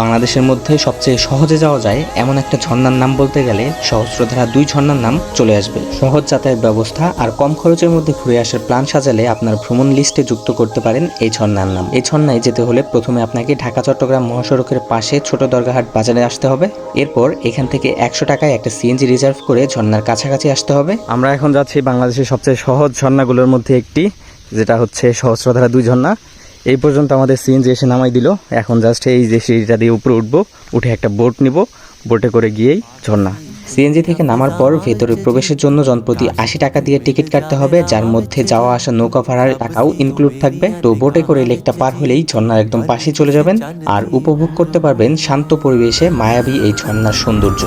বাংলাদেশের মধ্যে সবচেয়ে সহজে যাওয়া যায় এমন একটা ঝর্ণার নাম বলতে গেলে সহস্রধারা দুই ঝর্ণার নাম চলে আসবে। সহজ যাতায়াত ব্যবস্থা আর কম খরচের মধ্যে ঘুরে আসার প্ল্যান সাজালে আপনার ভ্রমণ লিস্টে যুক্ত করতে পারেন এই ঝর্ণার নাম। এই ঝর্ণায় যেতে হলে প্রথমে আপনাকে ঢাকা, চট্টগ্রাম মহাসড়কের পাশে ছোট দরগাহাট বাজারে আসতে হবে। এরপর এখান থেকে একশো টাকায় একটা সিএনজি রিজার্ভ করে ঝর্ণার কাছাকাছি আসতে হবে। আমরা এখন যাচ্ছি বাংলাদেশের সবচেয়ে সহজ ঝর্ণাগুলোর মধ্যে একটি, যেটা হচ্ছে সহস্রধারা দুই ঝর্ণা। এই পর্যন্ত আমাদের সিএনজি এসে নামাই দিল। এখন জাস্ট এই যে সিঁড়িটা দিয়ে উপরে উঠবো, উঠে একটা বোট নিব। বোটে করে গিয়েই ঝর্ণা। সিএনজি থেকে নামার পর ভেতরে প্রবেশের জন্য জনপ্রতি আশি টাকা দিয়ে টিকিট কাটতে হবে, যার মধ্যে যাওয়া আসা নৌকা ভাড়ার টাকাও ইনক্লুড থাকবে। তো বোটে করে লেকটা পার হলেই ঝর্ণার একদম পাশে চলে যাবেন। আর উপভোগ করতে পারবেন শান্ত পরিবেশে মায়াবী এই ঝর্ণার সৌন্দর্য।